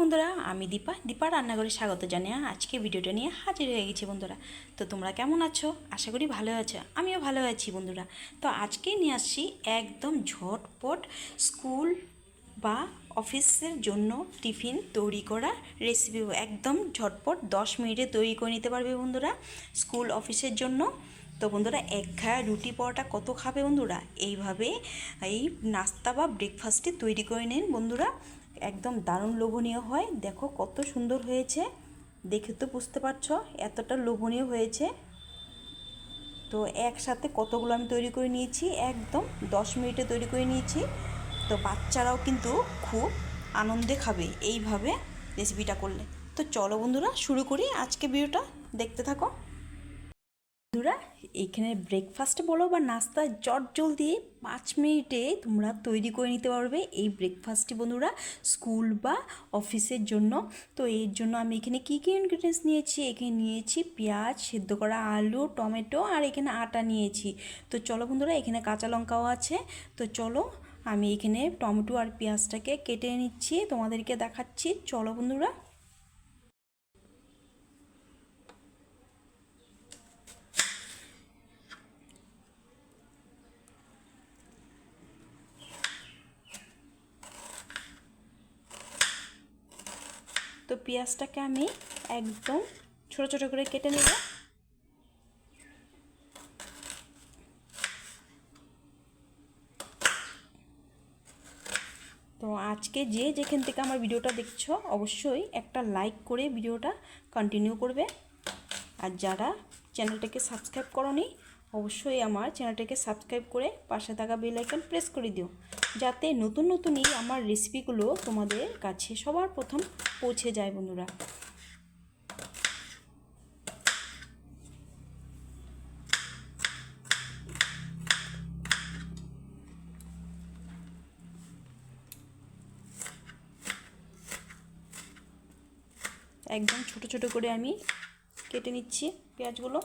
বন্ধুরা, আমি দীপা। দীপা রান্নাঘরে স্বাগত জানিয়ে আজকে ভিডিওটা নিয়ে হাজির হয়ে গেছি বন্ধুরা। তো তোমরা কেমন আছো? আশা করি ভালো আছো। আমিও ভালো আছি বন্ধুরা। তো আজকে নিয়ে আসছি একদম ঝটপট স্কুল বা অফিসের জন্য টিফিন তৈরি করা রেসিপি একদম ঝটপট দশ মিনিটে তৈরি করে নিতে পারবে বন্ধুরা স্কুল অফিসের জন্য। তো বন্ধুরা, এক খায়া রুটি পরোটা কত খাবে বন্ধুরা? এইভাবে এই নাস্তা বা ব্রেকফাস্টটি তৈরি করে নিন বন্ধুরা। একদম দারুণ লোভনীয় হয়। দেখো কত সুন্দর হয়েছে। দেখে তো বুঝতে পারছ, এতটা লোভনীয় হয়েছে। তো একসাথে কতগুলো আমি তৈরি করে নিয়েছি? একদম দশ মিনিটে তৈরি করে নিয়েছি। তো বাচ্চারাও কিন্তু খুব আনন্দে খাবে এইভাবে রেসিপিটা করলে। তো চলো বন্ধুরা, শুরু করি। আজকে ভিডিওটা দেখতে থাকো। বন্ধুরা এইখানে ব্রেকফাস্ট বলো বা নাস্তা জট জলদি পাঁচ মিনিটে তোমরা তৈরি করে নিতে পারবে এই ব্রেকফাস্টটি বন্ধুরা স্কুল বা অফিসের জন্য। তো এর জন্য আমি এখানে কী কী ইনগ্রিডিয়েন্টস নিয়েছি? এখানে নিয়েছি পেঁয়াজ, সেদ্ধ করা আলু, টমেটো আর এখানে আটা নিয়েছি। তো চলো বন্ধুরা, এখানে কাঁচা লঙ্কাও আছে। তো চলো, আমি এখানে টমেটো আর পেঁয়াজটাকে কেটে নিচ্ছি, তোমাদেরকে দেখাচ্ছি। চলো বন্ধুরা। পেঁয়াজটাকে আমি একদম ছোট ছোট করে কেটে নেব। তো আজকে যে যেখান থেকে আমার ভিডিওটা দেখছ, অবশ্যই একটা লাইক করে ভিডিওটা কন্টিনিউ করবে। আর যারা চ্যানেলটাকে সাবস্ক্রাইব করনি, অবশ্যই আমার চ্যানেলটাকে সাবস্ক্রাইব করে পাশে থাকা বেল আইকন প্রেস করে দিও। যাতে নতুন নতুন এই আমার রেসিপিগুলো তোমাদের কাছে সবার প্রথম পৌঁছে যায় বন্ধুরা। একদম ছোট ছোট করে আমি কেটে নিচ্ছি পেঁয়াজগুলো।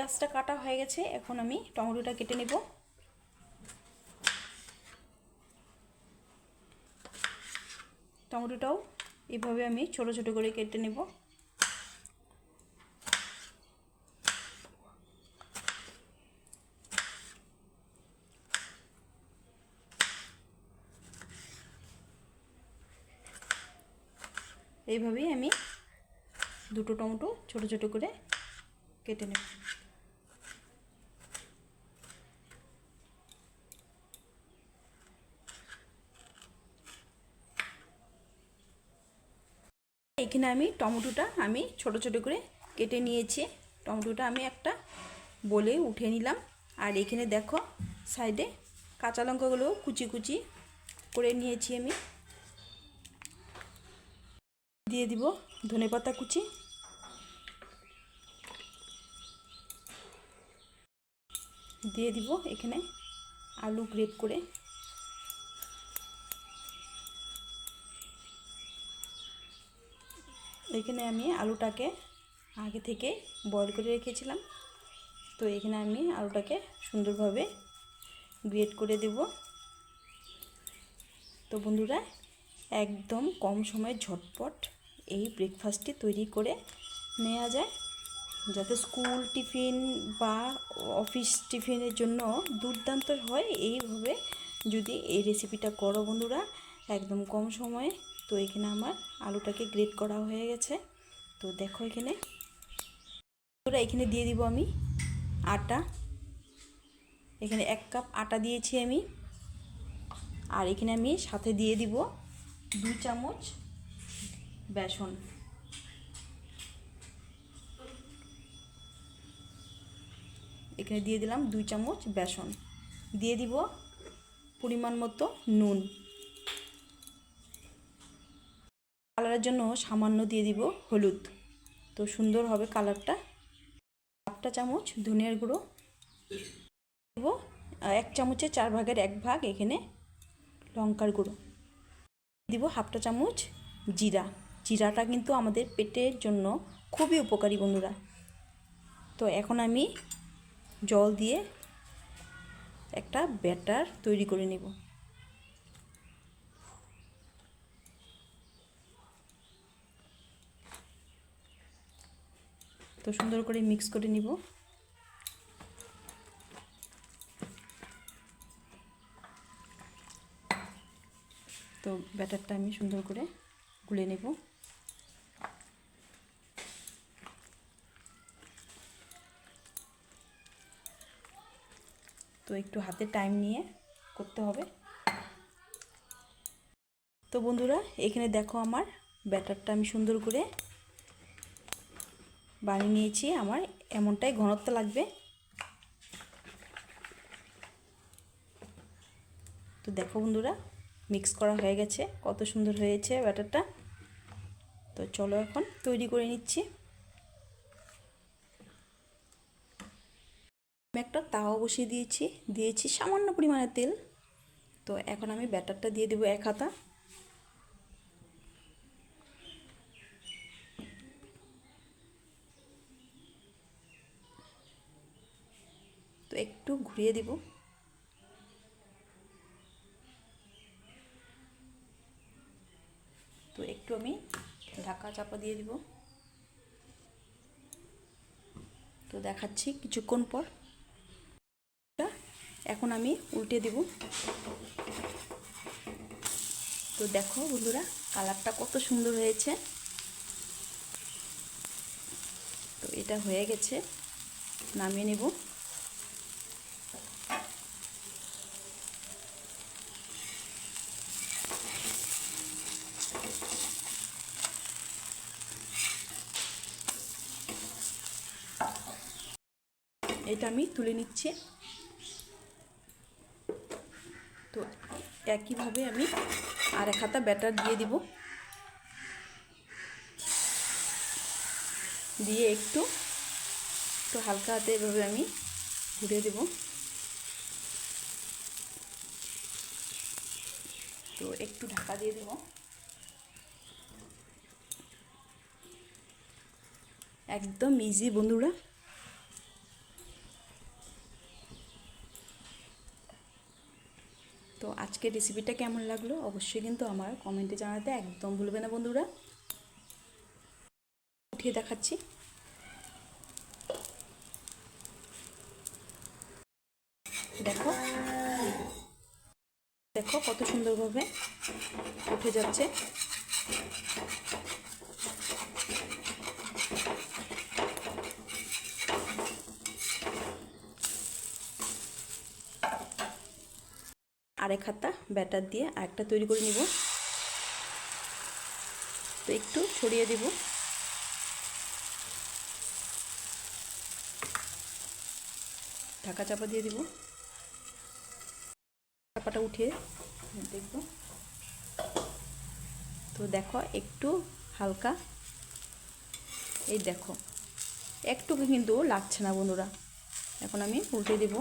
পেঁয়াজটা কাটা হয়ে গেছে, এখন আমি টমেটোটা কেটে নেব। টমেটোটাও এভাবে আমি ছোট ছোট করে কেটে নেব। এইভাবেই আমি দুটো টমেটো ছোট ছোট করে কেটে নেব। এখানে আমি টমেটোটা আমি ছোট ছোট করে কেটে নিয়েছি। টমেটোটা আমি একটা বলে উঠে নিলাম। আর এখানে দেখো, সাইডে কাঁচা লঙ্কাগুলো কুচি কুচি করে নিয়েছি আমি। দিয়ে দিব ধনে পাতা কুচি। দিয়ে দিব এখানে আলু গ্রেট করে। এখানে আমি আলুটাকে আগে থেকে বয়ল করে রেখেছিলাম। তো এখানে আমি আলুটাকে সুন্দরভাবে গ্রেট করে দেব। তো বন্ধুরা, একদম কম সময়ে ঝটপট এই ব্রেকফাস্টটি তৈরি করে নেওয়া যায়। যাতে স্কুল টিফিন বা অফিস টিফিনের জন্য দুর্দান্ত হয়। এইভাবে যদি এই রেসিপিটা করো বন্ধুরা একদম কম সময়ে তো এখানে আমার আলুটাকে গ্রেট করা হয়ে গেছে। তো দেখো এখানে। বন্ধুরা এখানে দিয়ে দিব আমি আটা। এখানে এক কাপ আটা দিয়েছি আমি। আর এখানে আমি সাথে দিয়ে দিব দু চামচ বেসন। এখানে দিয়ে দিলাম দুই চামচ বেসন। দিয়ে দিব পরিমাণ মতো নুন। কালারের জন্য সামান্য দিয়ে দিব হলুদ। তো সুন্দর হবে কালারটা। হাফটা চামচ ধনিয়ার গুঁড়ো। দেব এক চামচে চার ভাগের এক ভাগ এখানে লঙ্কার গুঁড়ো। দিব হাফটা চামচ জিরা। জিরাটা কিন্তু আমাদের পেটের জন্য খুবই উপকারী বন্ধুরা। তো এখন আমি জল দিয়ে একটা ব্যাটার তৈরি করে নেব। তো সুন্দর করে মিক্স করে নিব। তো ব্যাটারটা আমি সুন্দর করে গুলে নেব। তো একটু হাতে টাইম নিয়ে করতে হবে। তো বন্ধুরা, এখানে দেখো আমার ব্যাটারটা আমি সুন্দর করে বানিয়ে নিয়েছি, আমার এমনটাই ঘনত্ব লাগবে। তো দেখো বন্ধুরা মিক্স করা হয়ে গেছে, কত সুন্দর হয়েছে ব্যাটারটা। তো চলো এখন তৈরি করে নিচ্ছি। একটা তাওয়া বসিয়ে দিয়েছি দিয়েছি সামান্য পরিমাণে তেল। তো এখন আমি ব্যাটারটা দিয়ে দেবো এক হাতা। একটু ঘুরিয়ে দিব। তো একটু আমি ঢাকা চাপা দিয়ে দিব। তো দেখাচ্ছি কিছুক্ষণ পর। এখন আমি উল্টে দিব। তো দেখো বন্ধুরা, কালারটা কত সুন্দর হয়েছে। তো এটা হয়ে গেছে, নামিয়ে নেব। এটা আমি তুলে নিচ্ছি। তো একইভাবে আমি আর এক হাতা ব্যাটার দিয়ে দিব। দিয়ে একটু একটু হালকা হাতে এভাবে আমি ঘুরে দেব। তো একটু ঢাকা দিয়ে দেব। একদম ইজি বন্ধুরা। তো আজকের রেসিপিটা কেমন লাগল অবশ্যই কিন্তু আমার কমেন্টে জানাতে একদম ভুলবে না বন্ধুরা। উঠিয়ে দেখাচ্ছি। দেখো। দেখো কত সুন্দরভাবে উঠে যাচ্ছে। আরেক হাতা ব্যাটার দিয়ে আরেকটা তৈরি করে নিব। তো একটু ছড়িয়ে দিব। ঢাকা চাপা দিয়ে দিব। চাপাটা উঠিয়ে দেখব। তো দেখো একটু হালকা। এই দেখো, একটুকু কিন্তু লাগছে না বন্ধুরা। এখন আমি উল্টে দেবো।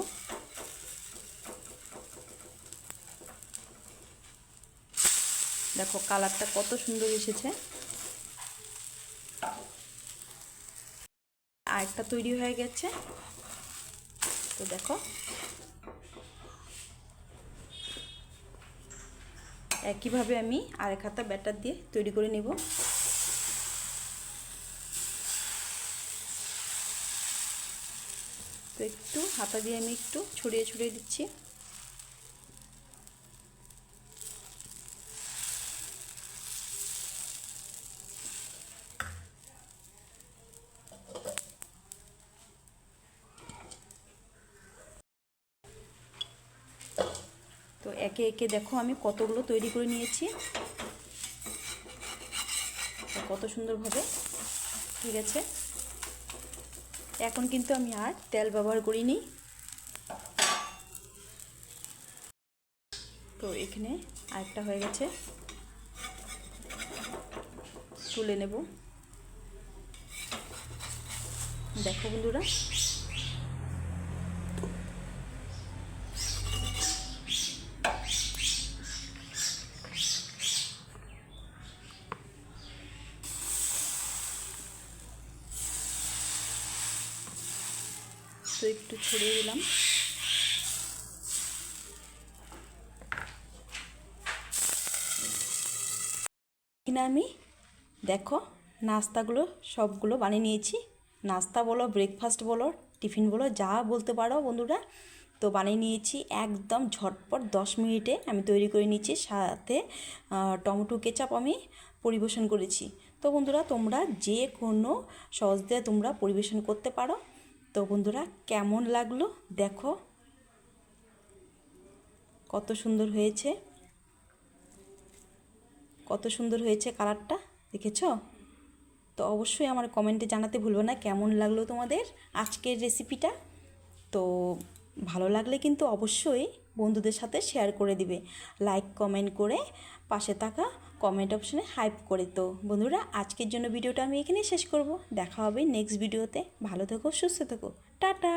দেখো কালারটা কত সুন্দর এসেছে। আরেকটা তৈরি হয়ে গেছে। তো দেখো। একইভাবে আমি আরেক হাতা ব্যাটার দিয়ে তৈরি করে নেব। তো একটু হাতা দিয়ে আমি একটু ছড়িয়ে ছড়িয়ে দিচ্ছি। তো একে একে দেখো আমি কতগুলো তৈরি করে নিয়েছি। কত সুন্দরভাবে ঠিক আছে এখন কিন্তু আমি আর তেল ব্যবহার করিনি। তো এখানে আরেকটা হয়ে গেছে। তুলে নেব। দেখো বন্ধুরা তো একটু ছড়িয়ে দিলাম। কিনা আমি, দেখো, নাস্তাগুলো, সবগুলো বানিয়ে নিয়েছি। নাস্তা বলো ব্রেকফাস্ট বলো টিফিন বলো, যা বলতে পারো বন্ধুরা। তো বানিয়ে নিয়েছি একদম ঝটপট দশ মিনিটে আমি তৈরি করে নিয়েছি। সাথে টমেটো কেচাপ আমি পরিবেশন করেছি। তো বন্ধুরা, তোমরা যে কোনো সস দিয়ে তোমরা পরিবেশন করতে পারো। তো বন্ধুরা, কেমন লাগল? দেখো কত সুন্দর হয়েছে। কত সুন্দর হয়েছে কালারটা, দেখেছ? তো অবশ্যই আমার কমেন্টে জানাতে ভুলবে না কেমন লাগল তোমাদের আজকের রেসিপিটা। তো ভালো লাগলে কিন্তু অবশ্যই বন্ধুদের সাথে শেয়ার করে দিবে। লাইক, কমেন্ট করে পাশে থাকা কমেন্ট অপশনে হাইপ করে তো বন্ধুরা, আজকের জন্য ভিডিওটা আমি এখানেই শেষ করব। দেখা হবে নেক্সট ভিডিওতে ভালো থেকো, সুস্থ থেকো। টাটা!